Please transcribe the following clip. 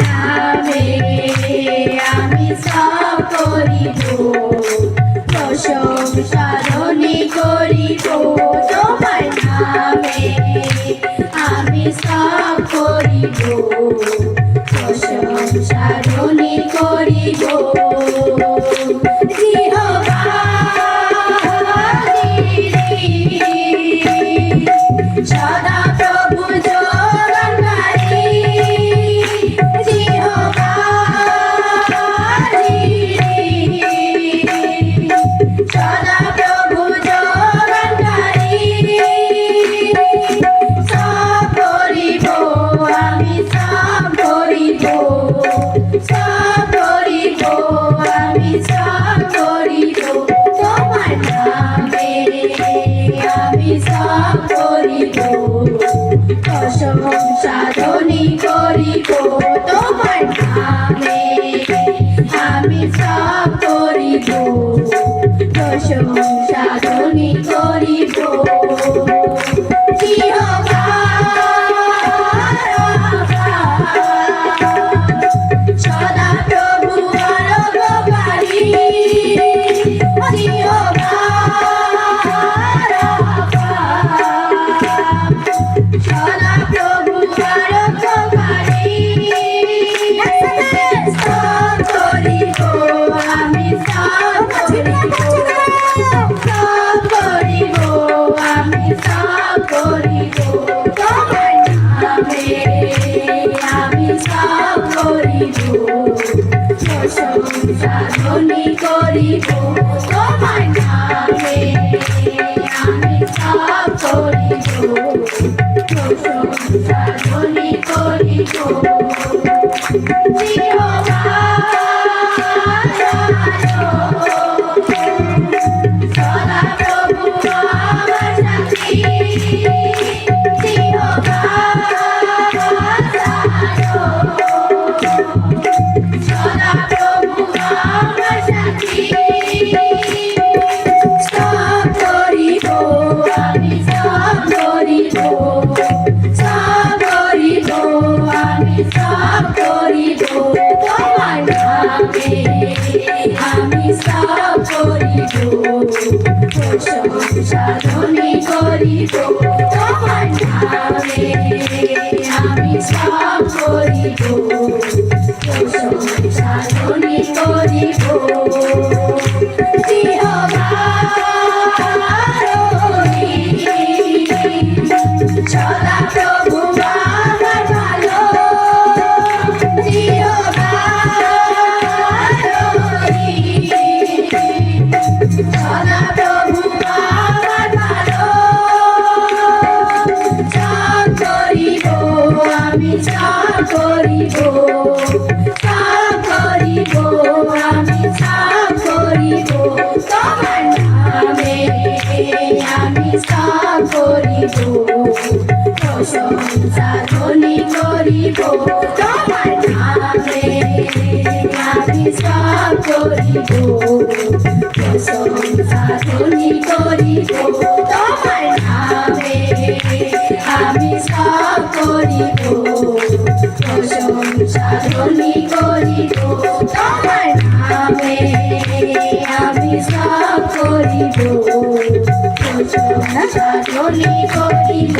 নামে আমি সব করিব প্রশংসারণী করিব তোমার নামে আমি সব করিব প্রশংসারণী করিব। সব করিব প্রশংসাধনী করিব তোমার নামে আমি সব করিব। প্রশংসাধনী প্রশংসাধনী করিব তোমার নামে আমি সব করিব। প্রশংসাধনী করিব। আমি সব করিব প্রশংসাধনী করিব তোমার নামে আমি সব করিব প্রশংসাধনী করিব প্রশংসাধনী করিব তোমার নামে আমি সব করিব প্রশংসাধনী করিব তোমার নামে আমি সব করিব প্রশংসাধনী করিব তোমার নামে আমি সব করিব প্রশংসাধনী করিব